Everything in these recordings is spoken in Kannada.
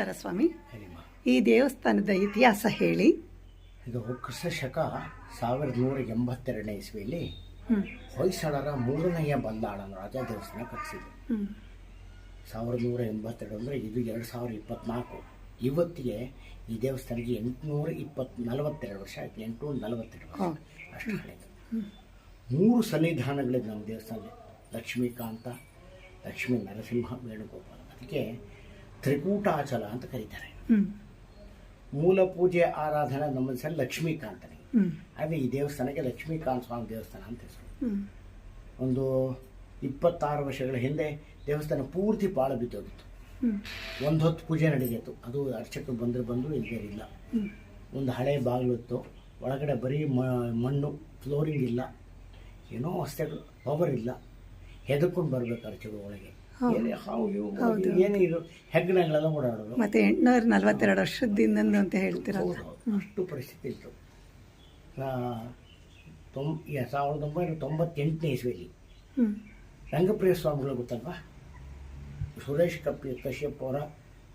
ನಮಸ್ಕಾರ ಸ್ವಾಮಿ. ಈ ದೇವಸ್ಥಾನದ ಇತಿಹಾಸ ಹೇಳಿ. ಇದು ಕ್ರಿಸ್ತ ಶಕ ಸಾವಿರದ ನೂರ ಎಂಬತ್ತೆರಡನೇ ಇಸ್ವಿಯಲ್ಲಿ ಹೊಯ್ಸಳರ ಮೂರನೆಯ ಬಲ್ಲಾಳನ ರಾಜ ದೇವಸ್ಥಾನ ಕಟ್ಟಿಸಿದ್ರು. ಸಾವಿರದ ನೂರ ಎಂಬತ್ತೆರಡು ಅಂದರೆ ಇದು ಎರಡು ಸಾವಿರದ ಇಪ್ಪತ್ನಾಲ್ಕು. ಇವತ್ತಿಗೆ ಈ ದೇವಸ್ಥಾನಕ್ಕೆ ಎಂಟುನೂರ ಇಪ್ಪತ್ ನಲವತ್ತೆರಡು ವರ್ಷ ಆಯ್ತು. ಎಂಟುನೂರ ನಲವತ್ತೆರಡು ವರ್ಷ. ಅಷ್ಟು ಹಳೆಯದು ಮೂರು ಸನ್ನಿಧಾನಗಳಿದೆ ನಮ್ಮ ದೇವಸ್ಥಾನ ಲಕ್ಷ್ಮೀಕಾಂತ ಲಕ್ಷ್ಮೀ ನರಸಿಂಹ ವೇಣುಗೋಪಾಲ. ಅದಕ್ಕೆ ತ್ರಿಕೂಟಾಚಲ ಅಂತ ಕರೀತಾರೆ. ಮೂಲ ಪೂಜೆ ಆರಾಧನೆ ನಮ್ಮ ಹೆಸರು ಲಕ್ಷ್ಮೀಕಾಂತನಿಗೆ ಹಾಗೆ ಆದರೆ ಈ ದೇವಸ್ಥಾನಕ್ಕೆ ಲಕ್ಷ್ಮೀಕಾಂತ ಸ್ವಾಮಿ ದೇವಸ್ಥಾನ ಅಂತ ಹೆಸರು. ಒಂದು ಇಪ್ಪತ್ತಾರು ವರ್ಷಗಳ ಹಿಂದೆ ದೇವಸ್ಥಾನ ಪೂರ್ತಿ ಪಾಳು ಬಿದ್ದೋಗಿತ್ತು. ಒಂದು ಹೊತ್ತು ಪೂಜೆ ನಡೆಯಿತು ಅದು ಅರ್ಚಕರು ಬಂದರೆ ಬಂದರು ಇಲ್ಲ ಹ್ಮ್. ಒಂದು ಹಳೆ ಬಾಗಿಲಿತ್ತು ಒಳಗಡೆ ಬರೀ ಮ- ಮಣ್ಣು ಫ್ಲೋರಿಂಗ್ ಇಲ್ಲ. ಏನೋ ವಸ್ತುಗಳು ಪವರ್ ಇಲ್ಲ. ಹೆದರ್ಕೊಂಡು ಬರಬೇಕು ಅರ್ಚಕರು ಒಳಗೆ. ಏನೇ ಹಾವು ಇವು ಹೌದು. ಏನೇ ಇದು ಹೆಗ್ಗಣಗಳೆಲ್ಲ ಓಡಾಡೋದು. ಮತ್ತೆ ಎಂಟುನೂರ ನಲವತ್ತೆರಡು ವರ್ಷದಿಂದ ಅಂತ ಹೇಳ್ತಿರಲ್ಲ. ಹೌದು, ಅಷ್ಟು ಪರಿಸ್ಥಿತಿ ಇತ್ತು. ಆ, ತೊಂಬ ಸಾವಿರದ ಒಂಬೈನೂರ ತೊಂಬತ್ತೆಂಟನೇ ಇಸ್ವಿಯಲ್ಲಿ ಹ್ಮ್. ರಂಗಪ್ರಿಯ ಸ್ವಾಮಿಗಳು ಗೊತ್ತಲ್ವಾ? ಸುರೇಶ್ ಕಪ್ಪಿ ಕಶ್ಯಪ್ ಅವರ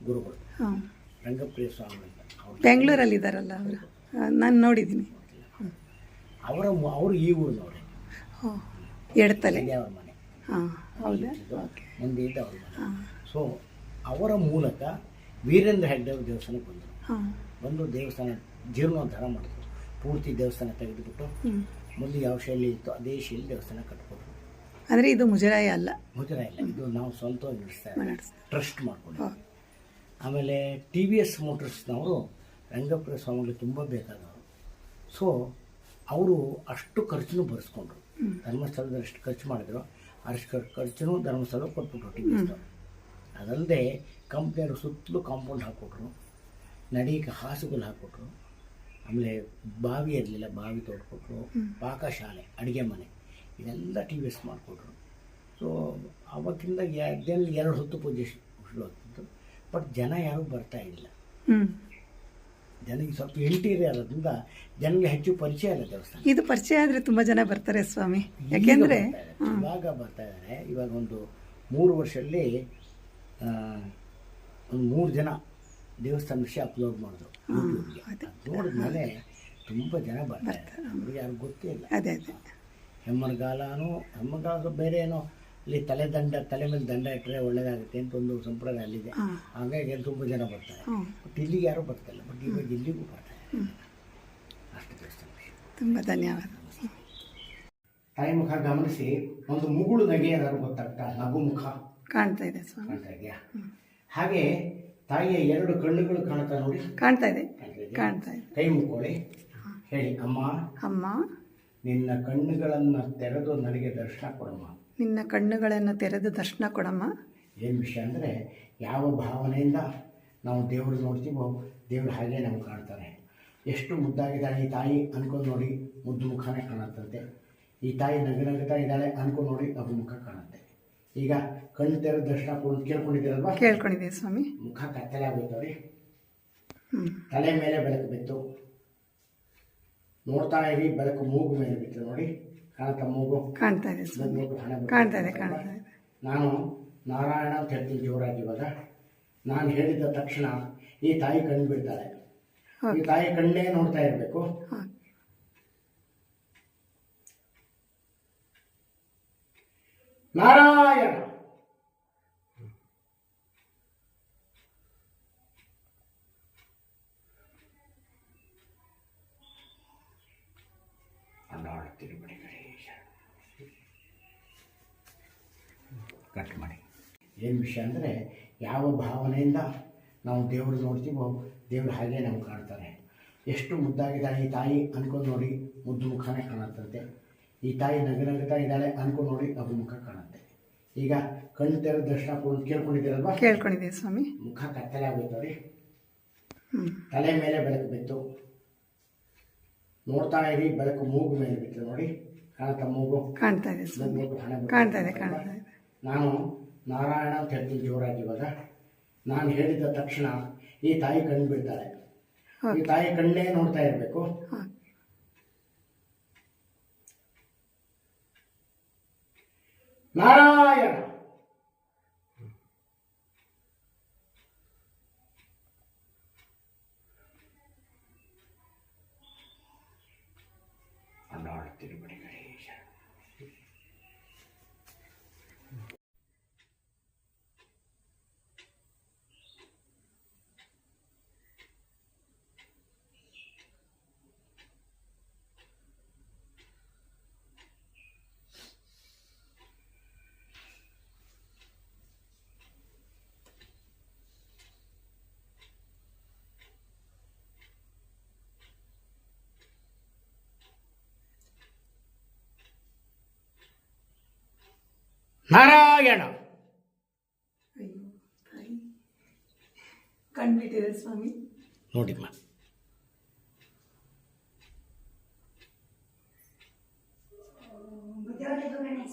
ಗುರುಗಳು. ಹಾಂ. ರಂಗಪ್ರಿಯ ಸ್ವಾಮಿಗಳು. ಅಂತ. ಅವ್ರು? ಬೆಂಗಳೂರಲ್ಲಿ ಇದ್ದಾರಲ್ಲ ಅವರು ನಾನು ನೋಡಿದ್ದೀನಿ. ಅವರ ಮು- ಅವರು ಈ ಊರಿನವರೇ ಓ ಎಡತಲೆ. ಅವ್ರ ಮನೆ. ಹಾಂ ಹೌದಾ? ಓಕೆ. ಮುಂದೆ ಇದ್ದ ಅವ್ರ ಸೊ ಅವರ ಮೂಲಕ ವೀರೇಂದ್ರ ಹೆಗ್ಡೆ ಅವ್ರ ದೇವಸ್ಥಾನಕ್ಕೆ ಬಂದರು. ಬಂದು ದೇವಸ್ಥಾನ ಜೀರ್ಣೋದ್ಧಾರ ಮಾಡಿದ್ರು. ಪೂರ್ತಿ ದೇವಸ್ಥಾನ ತೆಗೆದುಬಿಟ್ಟು ಮುಂದೆ ಮೊದಲು ಯಾವ ಶೈಲಿ ಇತ್ತು ಅದೇ ಶೈಲಿ ದೇವಸ್ಥಾನ ಕಟ್ಕೊಟ್ರು. ಅಂದರೆ ಇದು ಮುಜರಾಯ ಅಲ್ಲ? ಮುಜರಾಯ ಅಲ್ಲ. ಇದು ನಾವು ಸ್ವಂತವಾಗಿ ನಡೆಸ್ತಾ ಇದ್ದೀವಿ ಟ್ರಸ್ಟ್ ಮಾಡ್ಕೊಂಡು ಆಮೇಲೆ ಟಿ ವಿ ಎಸ್ ಮೋಟರ್ಸ್ನವರು ರಂಗಪ್ರಿಯ ಸ್ವಾಮಿಗಳು ತುಂಬ ಬೇಕಾದವರು. ಸೊ ಅವರು ಅಷ್ಟು ಖರ್ಚನ್ನು ಭರಿಸ್ಕೊಂಡ್ರು ಧರ್ಮಸ್ಥಳದಲ್ಲಿ ಅಷ್ಟು ಖರ್ಚು ಮಾಡಿದ್ರು. ಅಷ್ಟು ಖರ್ಚು ಧರ್ಮಸ್ಥಳ ಕೊಟ್ಬಿಟ್ರು ಟಿ ವಿ ಅದಲ್ಲದೆ ಕಂಪ್ನಿಯವರು ಸುತ್ತಲೂ ಕಾಂಪೌಂಡ್ ಹಾಕ್ಕೊಟ್ರು. ನಡೀಕ ಹಾಸುಗಳು ಹಾಕ್ಕೊಟ್ರು. ಆಮೇಲೆ ಬಾವಿ ಇರಲಿಲ್ಲ ಬಾವಿ ತೋಡ್ಕೊಟ್ರು. ಪಾಕಶಾಲೆ ಅಡುಗೆ ಮನೆ ಇದೆಲ್ಲ ಟಿ ವಿ ಎಸ್ ಮಾಡಿಕೊಟ್ರು. ಸೊ ಅವತ್ತಿಂದ ಎರಡು ಹೊತ್ತು ಪೂಜೆ ಶು- ಶುರು ಆಗ್ತಿತ್ತು. ಬಟ್ ಜನ ಯಾರೂ ಬರ್ತಾ ಇಲ್ಲ ಜನಕ್ಕೆ ಸ್ವಲ್ಪ ಇಂಟೀರಿಯರ್ ಆದ್ರಿಂದ ಜನಗೆ ಹೆಚ್ಚು ಪರಿಚಯ ಇಲ್ಲ ದೇವಸ್ಥಾನ. ಇದು ಪರಿಚಯ ಆದರೆ ತುಂಬ ಜನ ಬರ್ತಾರೆ ಸ್ವಾಮಿ. ಯಾಕೆಂದರೆ. ಇವಾಗ ಬರ್ತಾ ಇದ್ದಾರೆ. ಇವಾಗ ಒಂದು ಮೂರು ವರ್ಷದಲ್ಲಿ ಒಂದು ಮೂರು ಜನ ದೇವಸ್ಥಾನ ವಿಷಯ ಅಪ್ಲೋಡ್ ಮಾಡಿದ್ರು ಯೂಟ್ಯೂಬ್ಗೆ ನೋಡಿದ್ಮೇಲೆ ತುಂಬ ಜನ ಬರ್ತಾರೆ. ಅವ್ರಿಗೆ ಯಾರು ಗೊತ್ತೇ ಇಲ್ಲ. ಅದೇ ಅದೇ. ಹೆಮ್ಮರಗಾಲನೂ ಹೆಮ್ಮರಗಾಲ ಬೇರೆ ಏನೋ ಇಲ್ಲಿ ತಲೆ ದಂಡ ತಲೆ ಮೇಲೆ ದಂಡ ಇಟ್ಟರೆ ಒಳ್ಳೇದಾಗುತ್ತೆ ಅಂತ ಒಂದು ಸಂಪ್ರದಾಯ ಅಲ್ಲಿದೆ. ಹಾಗಾಗಿ ತುಂಬ ಜನ ಬರ್ತಾರೆ. ಬಟ್ ಇಲ್ಲಿಗೆ ಯಾರೂ ಬರ್ತಾಯಿಲ್ಲ ಬಟ್ ಇವಾಗ ಇಲ್ಲಿಗೂ ಬರ್ತಾರೆ. ಅಷ್ಟು ದೇವಸ್ಥಾನ ತುಂಬ ಧನ್ಯವಾದ. ತಾಯಿ ಮುಖ ಗಮನಿಸಿ ಒಂದು ಮುಗುಳು ನಗೆ ಏನಾದ್ರು ಗೊತ್ತಾಗ್ತಾ? ನಗು ಮುಖ. ಕಾಣ್ತಾ ಇದೆ ಸ್ವಾಮಿ. ಕಾಣ್ತಾ ಇದೆಯಾ? ಹಾಗೆ ತಾಯಿಯ ಎರಡು ಕಣ್ಣುಗಳು ಕಾಣ್ತಾ ನೋಡಿ. ಕಾಣ್ತಾ ಇದೆ. ಕಾಣ್ತಾ ಕಾಣ್ತಾ ಇದೆ. ಕೈ ಮುಖೋಳಿ ಹೇಳಿ ಅಮ್ಮ. ಅಮ್ಮ. ನಿನ್ನ ಕಣ್ಣುಗಳನ್ನು ತೆರೆದು ನನಗೆ ದರ್ಶನ ಕೊಡಮ್ಮ ನಿನ್ನ ಕಣ್ಣುಗಳನ್ನು ತೆರೆದು ದರ್ಶನ ಕೊಡಮ್ಮ. ಏನು ವಿಷಯ ಅಂದರೆ ಯಾವ ಭಾವನೆಯಿಂದ ನಾವು ದೇವರು ನೋಡ್ತೀವೋ ದೇವರು ಹಾಗೆ ನಮ್ಗೆ ಕಾಣ್ತಾರೆ ಎಷ್ಟು ಮುದ್ದಾಗಿದ್ದಾಳೆ ಈ ತಾಯಿ ಅನ್ಕೊಂಡು ನೋಡಿ ಮುದ್ದು ಮುಖನೇ ಕಾಣುತ್ತಂತೆ. ಈ ತಾಯಿ ನಗ ನಗುತ್ತಾ ಇದ್ದಾಳೆ ಅನ್ಕೊಂಡು ನೋಡಿ ಅದು ಮುಖ ಕಾಣುತ್ತೆ. ಈಗ ಕಣ್ಣು ತೆರೆದ ದರ್ಶನ ಕೊಡು ಕೇಳ್ಕೊಂಡಿದ್ದೀರಲ್ವಾ? ಕೇಳ್ಕೊಂಡಿದ್ದೀವಿ ಸ್ವಾಮಿ. ಮುಖ ಕತ್ತಲೆ ಆಗೋಯ್ತವ್ರಿ ತಲೆ ಮೇಲೆ ಬೆಳಕು ಬಿತ್ತು. ನೋಡ್ತಾ ಇರಿ ಬೆಳಕು ಮೂಗು ಮೇಲೆ ಬಿತ್ತು ನೋಡಿ. ಕಾಣ್ತಾ ಇದೆ ಕಾಣ್ತಾ ಕಾಣ್ತಾ ನಾನು ನಾರಾಯಣ ಅಂತ ಹೇಳ್ತೀನಿ ಜೋರಾಗಿ ಇವಾಗ. ನಾನು ಹೇಳಿದ ತಕ್ಷಣ ಈ ತಾಯಿ ಕಣ್ಣು ಬಿಡ್ತಾಳೆ ಈ ತಾಯಿ ಕಣ್ಣೇ ನೋಡ್ತಾ ಇರಬೇಕು. ನಾರಾಯಣ ಏನು ವಿಷಯ ಅಂದರೆ ಯಾವ ಭಾವನೆಯಿಂದ ನಾವು ದೇವರು ನೋಡ್ತೀವೋ ದೇವರು ಹಾಗೆ ನಮ್ಗೆ ಕಾಣ್ತಾರೆ ಎಷ್ಟು ಮುದ್ದಾಗಿದ್ದಾಳೆ ಈ ತಾಯಿ ಅನ್ಕೊಂಡು ನೋಡಿ ಮುದ್ದು ಮುಖನೇ ಕಾಣುತ್ತಂತೆ. ಈ ತಾಯಿ ನಗ ನಗುತ್ತಾ ಇದ್ದಾಳೆ ಅನ್ಕೊಂಡು ನೋಡಿ ಅಭಿಮುಖ ಮುಖ ಕಾಣುತ್ತೆ. ಈಗ ಕಣ್ಣು ತೆರೆದ ದರ್ಶನ ಕೊಡು ಕೇಳ್ಕೊಂಡಿದ್ದೀರಲ್ವಾ? ಕೇಳ್ಕೊಂಡಿದ್ದೀವಿ ಸ್ವಾಮಿ. ಮುಖ ಕತ್ತಲೆ ಆಗೋಯ್ತು ತಲೆ ಮೇಲೆ ಬೆಳಕು ಬಿತ್ತು. ನೋಡ್ತಾ ಇರಿ ಬೆಳಕು ಮೂಗು ಮೇಲೆ ಬಿತ್ತು ನೋಡಿ. ಕಾಣ್ತಾ ಮೂಗು? ಕಾಣ್ತಾ ಇದೆ ಕಾಣ್ತಾ ಇದೆ ಕಾಣ್ತಾ ಇದೆ. ನಾನು ನಾರಾಯಣ ಅಂತ ಹೇಳ್ತೀನಿ ಜೋರಾಗಿ ಇವಾಗ. ನಾನು ಹೇಳಿದ ತಕ್ಷಣ ಈ ತಾಯಿ ಕಣ್ಣು ಬಿಡ್ತಾಳೆ ಈ ತಾಯಿ ಕಣ್ಣೇ ನೋಡ್ತಾ ಇರಬೇಕು. ನಾರಾಯಣ. ನಾರಾಯಣ. ಕಣ್ಬಿಟ್ಟಿದೆ ಸ್ವಾಮಿ. ನೋಡಿಮ್ಮ.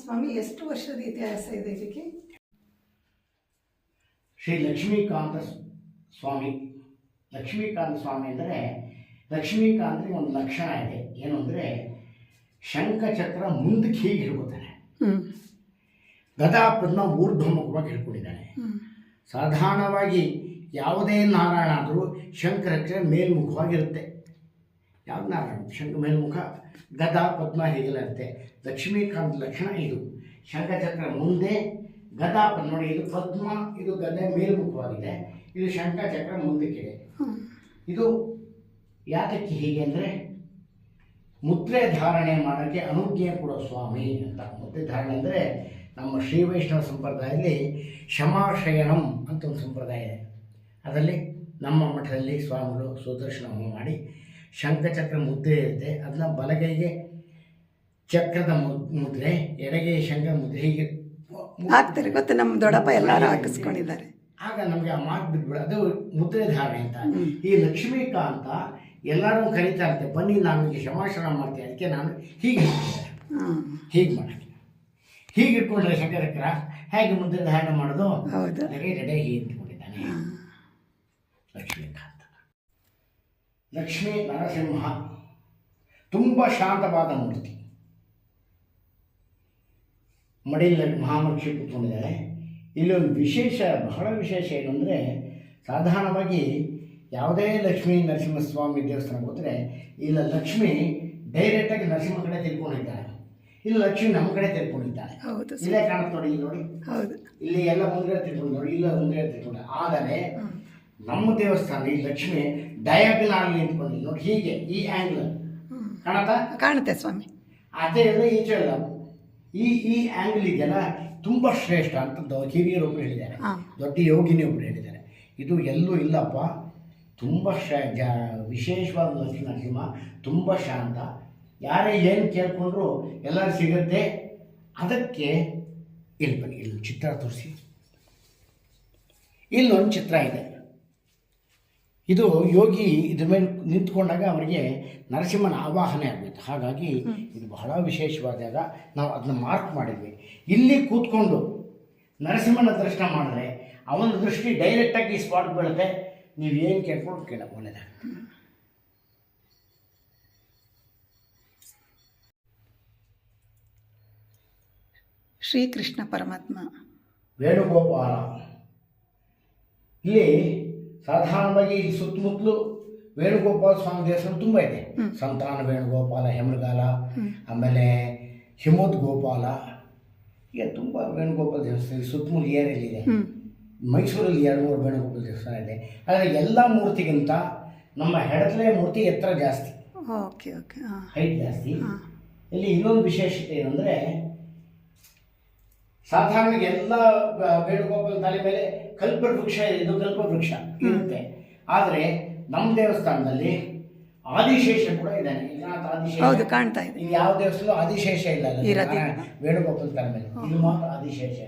ಸ್ವಾಮಿ ಎಷ್ಟು ವರ್ಷದ ಇತಿಹಾಸ ಇದೆ ಇದಕ್ಕೆ? ಶ್ರೀ ಲಕ್ಷ್ಮೀಕಾಂತ ಸ್ವಾಮಿ. ಲಕ್ಷ್ಮೀಕಾಂತ ಸ್ವಾಮಿ ಅಂದರೆ ಲಕ್ಷ್ಮೀಕಾಂತ್ರಿಗೆ ಒಂದು ಲಕ್ಷಣ ಇದೆ. ಏನು ಅಂದರೆ ಶಂಖಚಕ್ರ ಮುಂದಕ್ಕೆ ಹೀಗೆ ಹಿಡ್ಕೊತಾನೆ ಹ್ಞೂ ಗದಾ ಪದ್ಮ ಊರ್ಧ್ವಮುಖವಾಗಿ ಹೇಳ್ಕೊಂಡಿದ್ದಾನೆ. ಸಾಧಾರಣವಾಗಿ ಯಾವುದೇ ನಾರಾಯಣ ಆದರೂ ಶಂಕರಕ್ಕೆ ಮೇಲ್ಮುಖವಾಗಿರುತ್ತೆ. ಯಾವ ನಾರಾಯಣ? ಶಂಕ ಮೇಲ್ಮುಖ? ಗದಾ ಪದ್ಮ ಹೇಗೆಲ್ಲ ಇರುತ್ತೆ? ಲಕ್ಷ್ಮೀಕಾಂತ್ ಲಕ್ಷಣ ಇದು. ಶಂಕಚಕ್ರ ಮುಂದೆ ಗದಾ ಪದ್ಮ ನೋಡಿ ಇದು ಪದ್ಮ ಇದು ಗದೆ ಮೇಲ್ಮುಖವಾಗಿದೆ. ಇದು ಶಂಕಚಕ್ರ ಮುಂದಕ್ಕಿದೆ. ಇದು ಯಾತಕ್ಕೆ ಹೀಗೆ ಅಂದರೆ ಮುದ್ರೆ ಧಾರಣೆ ಮಾಡೋಕ್ಕೆ ಅನುಜ್ಞೆ ಕೊಡೋ ಸ್ವಾಮಿ ಅಂತ. ಮುದ್ರೆ ಧಾರಣೆ ಅಂದರೆ ನಮ್ಮ ಶ್ರೀ ವೈಷ್ಣವ ಸಂಪ್ರದಾಯದಲ್ಲಿ ಶಮಾಶಯನಂ ಅಂತ ಒಂದು ಸಂಪ್ರದಾಯ ಇದೆ. ಅದರಲ್ಲಿ ನಮ್ಮ ಮಠದಲ್ಲಿ ಸ್ವಾಮಿಗಳು ಸುದರ್ಶನ ಹೋಮ ಮಾಡಿ ಶಂಖಚಕ್ರ ಮುದ್ರೆ ಇರುತ್ತೆ. ಅದನ್ನ ಬಲಗೈಗೆ ಚಕ್ರದ ಮುದ್ರೆ ಎಡಗೈ ಶಂಖ ಮುದ್ರೆ ಹೀಗೆ ಹಾಕ್ತಾರೆ ಗೊತ್ತು. ನಮ್ಮ ದೊಡ್ಡಪ್ಪ ಎಲ್ಲರೂ ಹಾಕಿಸ್ಕೊಂಡಿದ್ದಾರೆ. ಆಗ ನಮಗೆ ಆ ಮಾತು ಬಿಟ್ಬಿಡ. ಅದು ಮುದ್ರೆ ಧಾರಣೆ ಅಂತ. ಈ ಲಕ್ಷ್ಮೀಕಾಂತ ಎಲ್ಲರೂ ಕರೀತಾ ಇರ್ತೆ ಬನ್ನಿ ನಾನು ಕ್ಷಮಾಶನ ಮಾಡ್ತೀನಿ. ಅದಕ್ಕೆ ನಾನು ಹೀಗೆ ಹೀಗೆ ಮಾಡಕ್ಕೆ ಹೀಗೆ ಇಟ್ಕೊಂಡ್ರೆ ಶಂಕರಕ್ರ ಹೇಗೆ ಮುಂದೆ ಧಾರಣ ಮಾಡೋದು? ಹೌದು. ರೆಡೆ ಹೀಗೆ ಇಟ್ಕೊಂಡಿದ್ದಾನೆ ಲಕ್ಷ್ಮೀಕಾಂತ ಲಕ್ಷ್ಮೀ ನರಸಿಂಹ ತುಂಬ ಶಾಂತವಾದ ಮೂರ್ತಿ. ಮಡಿಲಲ್ಲಿ ಮಹಾಮಕ್ಷಿ ಕೂತ್ಕೊಂಡಿದ್ದಾಳೆ ಇಲ್ಲಿ ಒಂದು ವಿಶೇಷ ಬಹಳ ವಿಶೇಷ ಏನಂದರೆ ಸಾಧಾರಣವಾಗಿ ಯಾವುದೇ ಲಕ್ಷ್ಮೀ ನರಸಿಂಹಸ್ವಾಮಿ ದೇವಸ್ಥಾನಕ್ಕೆ ಹೋದರೆ ಇಲ್ಲ ಲಕ್ಷ್ಮಿ ಡೈರೆಕ್ಟಾಗಿ ನರಸಿಂಹ ಕಡೆ ತಿರ್ಕೊಂಡಿದ್ದಾಳೆ ಇಲ್ಲಿ ಲಕ್ಷ್ಮಿ ನಮ್ಮ ಕಡೆ ತಿರ್ಕೊಂಡಿದ್ದಾಳೆ ಹೌದು. ಇಲ್ಲೇ ಕಾಣುತ್ತೆ ನೋಡಿ ಇಲ್ಲಿ ನೋಡಿ. ಹೌದು. ಇಲ್ಲಿ ಎಲ್ಲ ಮುಂದೆ ತಿಳ್ಕೊಂಡು ನೋಡಿ ಇಲ್ಲ ಮುಂದೆ ತಿಳ್ಕೊಂಡು. ಆದರೆ ನಮ್ಮ ದೇವಸ್ಥಾನ ಈ ಲಕ್ಷ್ಮಿ ಡಯಾಗ್ನಲ್ ನಿಂತ್ಕೊಂಡು ನೋಡಿ ಹೀಗೆ ಈ ಆ್ಯಂಗಲ್ ಕಾಣತಾ ಕಾಣತ್ತಾ? ಕಾಣುತ್ತೆ ಸ್ವಾಮಿ. ಅದೇ ಇಲ್ಲ ಈಚೆ ಇಲ್ಲ ಈ ಈ ಆ್ಯಂಗಲ್ ಇದೆಯಲ್ಲ ತುಂಬ ಶ್ರೇಷ್ಠ ಅಂತ ಹಿರಿಯರು ಒಬ್ರು ಹೇಳಿದ್ದಾರೆ. ದೊಡ್ಡ ಯೋಗಿನಿ ಒಬ್ರು ಹೇಳಿದ್ದಾರೆ. ಇದು ಎಲ್ಲೂ ಇಲ್ಲಪ್ಪ. ತುಂಬ ಶ ಜ ವಿಶೇಷವಾದ ಲಕ್ಷ್ಮೀ ನರಸಿಂಹ ತುಂಬ ಶಾಂತ ಯಾರೇ ಏನು ಕೇಳ್ಕೊಂಡ್ರು ಎಲ್ಲರೂ ಸಿಗುತ್ತೆ. ಅದಕ್ಕೆ ಇಲ್ಲಿ ಬನ್ನಿ ಇಲ್ಲಿ ಚಿತ್ರ ತೋರಿಸಿ. ಇಲ್ಲೊಂದು ಚಿತ್ರ ಇದೆ. ಇದು ಯೋಗಿ ಇದ್ರ ಮೇಲೆ ನಿಂತ್ಕೊಂಡಾಗ ಅವರಿಗೆ ನರಸಿಂಹನ ಆವಾಹನೆ ಆಗಬೇಕು. ಹಾಗಾಗಿ ಇದು ಬಹಳ ವಿಶೇಷವಾದಾಗ ನಾವು ಅದನ್ನ ಮಾರ್ಕ್ ಮಾಡಿದ್ವಿ. ಇಲ್ಲಿ ಕೂತ್ಕೊಂಡು ನರಸಿಂಹನ ದರ್ಶನ ಮಾಡಿದ್ರೆ ಅವನ ದೃಷ್ಟಿ ಡೈರೆಕ್ಟಾಗಿ ಸ್ಪಾಟ್ ಬೀಳುತ್ತೆ. ನೀವು ಏನು ಕೇಳ್ಕೊಂಡು ಕೇಳ ಒಳ್ಳೆಯದಾಗ ಶ್ರೀಕೃಷ್ಣ ಪರಮಾತ್ಮ. ವೇಣುಗೋಪಾಲ. ಇಲ್ಲಿ ಸಾಧಾರಣವಾಗಿ ಸುತ್ತಮುತ್ತಲು ವೇಣುಗೋಪಾಲ ಸ್ವಾಮಿ ದೇವಸ್ಥಾನ ತುಂಬ ಇದೆ. ಸಂತಾನ ವೇಣುಗೋಪಾಲ ಹೆಮೃಗಾಲ ಆಮೇಲೆ ಹಿಮೋದ್ ಗೋಪಾಲ. ಈಗ ತುಂಬ ವೇಣುಗೋಪಾಲ ದೇವಸ್ಥಾನ ಇಲ್ಲಿ ಸುತ್ತಮುತ್ತಲು ಏರಿಯಲ್ಲಿ ಇದೆ. ಹ್ಞೂ ಮೈಸೂರಲ್ಲಿ ಎರಡು ಮೂರು ವೇಣುಗೋಪಾಲ ದೇವಸ್ಥಾನ ಇದೆ. ಆದರೆ ಎಲ್ಲ ಮೂರ್ತಿಗಿಂತ ನಮ್ಮ ಹೆಡತಲೆ ಮೂರ್ತಿ ಎತ್ತರ ಜಾಸ್ತಿ. Okay okay. ಹೈಟ್ ಜಾಸ್ತಿ. ಇಲ್ಲಿ ಇನ್ನೊಂದು ವಿಶೇಷತೆ ಏನಂದರೆ ಸಾಧಾರಣ ಎಲ್ಲ ಬ- ವೇಣುಗೋಪಾಲ ತಲೆ ಮೇಲೆ ಕಲ್ಪ ವೃಕ್ಷ ಇದು ಕಲ್ಪವೃಕ್ಷ ಇರುತ್ತೆ. ಆದರೆ ನಮ್ಮ ದೇವಸ್ಥಾನದಲ್ಲಿ ಆದಿಶೇಷ ಕೂಡ ಇದ್ದಾನೆ. ಆದಿಶೇಷ ಕಾಣ್ತಾ ಇದೆ. ಯಾವ ದೇವಸ್ಥಾನ ಆದಿಶೇಷ ಇಲ್ಲ ವೇಣುಗೋಪಾಲ ತಲೆ ಮೇಲೆ. ಇದು ಮಾತ್ರ ಆದಿಶೇಷ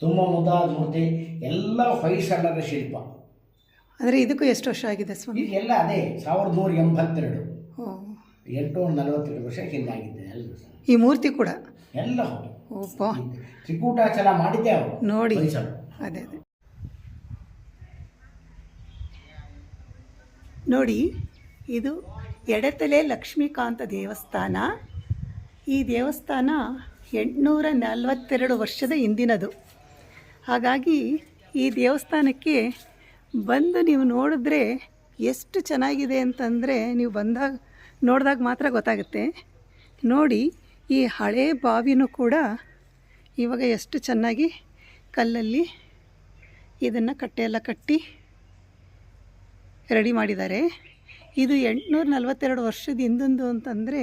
ತುಂಬ ಮುದ್ದಾದ ಮೂರ್ತಿ ಎಲ್ಲ ಹೊಯ್ಸಳರ ಶಿಲ್ಪ. ಅಂದರೆ ಇದಕ್ಕೂ ಎಷ್ಟು ವರ್ಷ ಆಗಿದೆ ಸ್ವಾಮಿ? ಎಲ್ಲ ಅದೇ ಸಾವಿರದ ನೂರ ಎಂಬತ್ತೆರಡು. ಎಂಟು ಎಂಟುನೂರ ನಲವತ್ತೆರಡು ವರ್ಷ ಹಿಂದಾಗಿದೆ ಈ ಮೂರ್ತಿ ಕೂಡ? ಎಲ್ಲ ಹೌದು. ಓಪ ತ್ರಿಕೂಟಾಚಲ ಮಾಡಿದ್ದೆ ಅವರು. ನೋಡಿ. ಅದೇ ಅದೇ. ನೋಡಿ ಇದು ಎಡತಲೆ ಲಕ್ಷ್ಮೀಕಾಂತ ದೇವಸ್ಥಾನ. ಈ ದೇವಸ್ಥಾನ ಎಂಟುನೂರ ನಲವತ್ತೆರಡು ವರ್ಷದ ಹಿಂದಿನದು. ಹಾಗಾಗಿ ಈ ದೇವಸ್ಥಾನಕ್ಕೆ ಬಂದು ನೀವು ನೋಡಿದ್ರೆ ಎಷ್ಟು ಚೆನ್ನಾಗಿದೆ ಅಂತಂದರೆ ನೀವು ಬಂದಾಗ ನೋಡಿದಾಗ ಮಾತ್ರ ಗೊತ್ತಾಗುತ್ತೆ. ನೋಡಿ ಈ ಹಳೆ ಬಾವಿನೂ ಕೂಡ ಇವಾಗ ಎಷ್ಟು ಚೆನ್ನಾಗಿ ಕಲ್ಲಲ್ಲಿ ಇದನ್ನು ಕಟ್ಟೆಯೆಲ್ಲ ಕಟ್ಟಿ ರೆಡಿ ಮಾಡಿದ್ದಾರೆ. ಇದು ಎಂಟುನೂರ ನಲವತ್ತೆರಡು ವರ್ಷದ ಹಿಂದೊಂದು ಅಂತಂದರೆ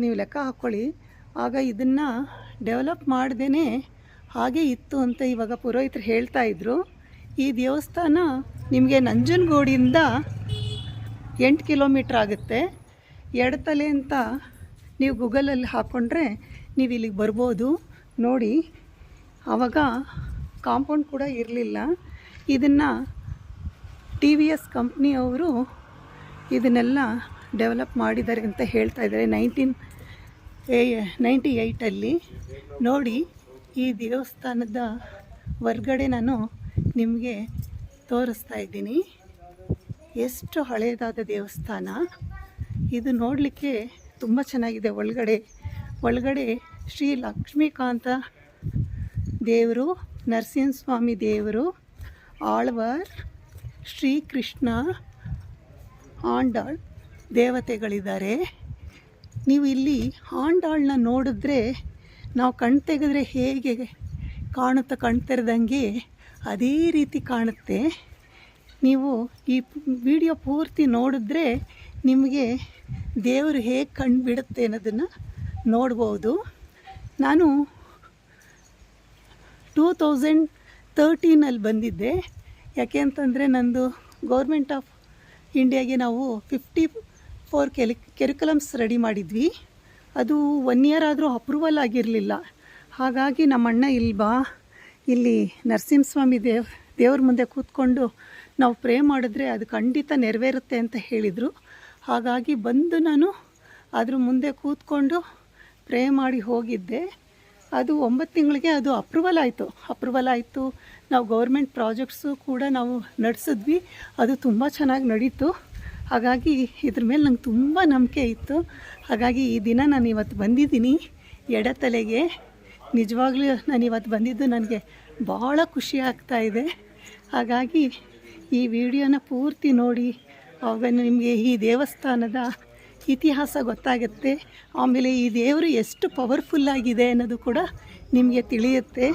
ನೀವು ಲೆಕ್ಕ ಹಾಕ್ಕೊಳ್ಳಿ ಆಗ ಇದನ್ನು ಡೆವಲಪ್ ಮಾಡ್ದೇ ಹಾಗೆ ಇತ್ತು ಅಂತ ಇವಾಗ ಪುರೋಹಿತರು ಹೇಳ್ತಾ ಇದ್ರು. ಈ ದೇವಸ್ಥಾನ ನಿಮಗೆ ನಂಜನಗೂಡಿಂದ ಎಂಟು ಕಿಲೋಮೀಟ್ರ್ ಆಗುತ್ತೆ. ಎಡತಲೆ ಅಂತ ನೀವು ಗೂಗಲಲ್ಲಿ ಹಾಕ್ಕೊಂಡ್ರೆ ನೀವು ಇಲ್ಲಿಗೆ ಬರ್ಬೋದು. ನೋಡಿ, ಆವಾಗ ಕಾಂಪೌಂಡ್ ಕೂಡ ಇರಲಿಲ್ಲ. ಇದನ್ನು ಟಿ ವಿ ಎಸ್ ಕಂಪ್ನಿಯವರು ಇದನ್ನೆಲ್ಲ ಡೆವಲಪ್ ಮಾಡಿದ್ದಾರೆ ಅಂತ ಹೇಳ್ತಾ ಇದ್ದಾರೆ. ನೈನ್ಟೀನ್ ಏ ನೈಂಟಿ ಏಯ್ಟಲ್ಲಿ. ನೋಡಿ, ಈ ದೇವಸ್ಥಾನದ ಹೊರ್ಗಡೆ ನಾನು ನಿಮಗೆ ತೋರಿಸ್ತಾ ಇದ್ದೀನಿ. ಎಷ್ಟು ಹಳೆಯದಾದ ದೇವಸ್ಥಾನ. ಇದು ನೋಡಲಿಕ್ಕೆ ತುಂಬ ಚೆನ್ನಾಗಿದೆ ಒಳಗಡೆ. ಒಳಗಡೆ ಶ್ರೀ ಲಕ್ಷ್ಮೀಕಾಂತ ದೇವರು ನರಸಿಂಹಸ್ವಾಮಿ ದೇವರು, ಆಳ್ವಾರ್ ಶ್ರೀಕೃಷ್ಣ ಆಂಡಾಳ್ ದೇವತೆಗಳಿದ್ದಾರೆ. ನೀವು ಇಲ್ಲಿ ಆಂಡಾಳನ್ನ ನೋಡಿದ್ರೆ ನಾವು ಕಣ್ ತೆಗೆದ್ರೆ ಹೇಗೆ ಕಾಣುತ್ತಾ, ಕಣ್ ತೆರೆದಂಗೆ ಅದೇ ರೀತಿ ಕಾಣುತ್ತೆ. ನೀವು ಈ ವಿಡಿಯೋ ಪೂರ್ತಿ ನೋಡಿದ್ರೆ ನಿಮಗೆ ದೇವರು ಹೇಗೆ ಕಣ್ಣು ಬಿಡುತ್ತೆ ಅನ್ನೋದನ್ನು ನೋಡ್ಬೋದು. ನಾನು ಟೂ ತೌಸಂಡ್ ತರ್ಟೀನಲ್ಲಿ ಬಂದಿದ್ದೆ. ಯಾಕೆ ಅಂತಂದರೆ ನಂದು ಗೌರ್ಮೆಂಟ್ ಆಫ್ ಇಂಡಿಯಾಗೆ ನಾವು ಫಿಫ್ಟಿ ಫೋರ್ ಕೆಲಿ ಕೆರಿಕುಲಮ್ಸ್ ರೆಡಿ ಮಾಡಿದ್ವಿ. ಅದು ಒನ್ ಇಯರ್ ಆದರೂ ಅಪ್ರೂವಲ್ ಆಗಿರಲಿಲ್ಲ. ಹಾಗಾಗಿ ನಮ್ಮ ಅಣ್ಣ ಬಾ, ಇಲ್ಲಿ ನರಸಿಂಹಸ್ವಾಮಿ ದೇವ್, ದೇವ್ರ ಮುಂದೆ ಕೂತ್ಕೊಂಡು ನಾವು ಪ್ರೇ ಮಾಡಿದ್ರೆ ಅದು ಖಂಡಿತ ನೆರವೇರುತ್ತೆ ಅಂತ ಹೇಳಿದರು. ಹಾಗಾಗಿ ಬಂದು ನಾನು ಅದ್ರ ಮುಂದೆ ಕೂತ್ಕೊಂಡು ಪ್ರೇ ಮಾಡಿ ಹೋಗಿದ್ದೆ. ಅದು ಒಂಬತ್ತು ತಿಂಗಳಿಗೆ ಅದು ಅಪ್ರೂವಲ್ ಆಯಿತು. ಅಪ್ರೂವಲ್ ಆಯಿತು. ನಾವು ಗೌರ್ಮೆಂಟ್ ಪ್ರಾಜೆಕ್ಟ್ಸು ಕೂಡ ನಾವು ನಡೆಸಿದ್ವಿ. ಅದು ತುಂಬ ಚೆನ್ನಾಗಿ ನಡೀತು. ಹಾಗಾಗಿ ಇದ್ರ ಮೇಲೆ ನಂಗೆ ತುಂಬ ನಂಬಿಕೆ ಇತ್ತು. ಹಾಗಾಗಿ ಈ ದಿನ ನಾನು ಇವತ್ತು ಬಂದಿದ್ದೀನಿ. ಎಡತಲೆಗೆ. ನಿಜವಾಗ್ಲೂ ನಾನು ಇವತ್ತು ಬಂದಿದ್ದು ನನಗೆ ಭಾಳ ಖುಷಿ ಆಗ್ತಾ ಇದೆ. ಹಾಗಾಗಿ ಈ ವಿಡಿಯೋನ ಪೂರ್ತಿ ನೋಡಿ ಆವಾಗ ನಿಮಗೆ ಈ ದೇವಸ್ಥಾನದ ಇತಿಹಾಸ ಗೊತ್ತಾಗುತ್ತೆ. ಆಮೇಲೆ ಈ ದೇವರು ಎಷ್ಟು ಪವರ್ಫುಲ್ಲಾಗಿದೆ ಅನ್ನೋದು ಕೂಡ ನಿಮಗೆ ತಿಳಿಯುತ್ತೆ.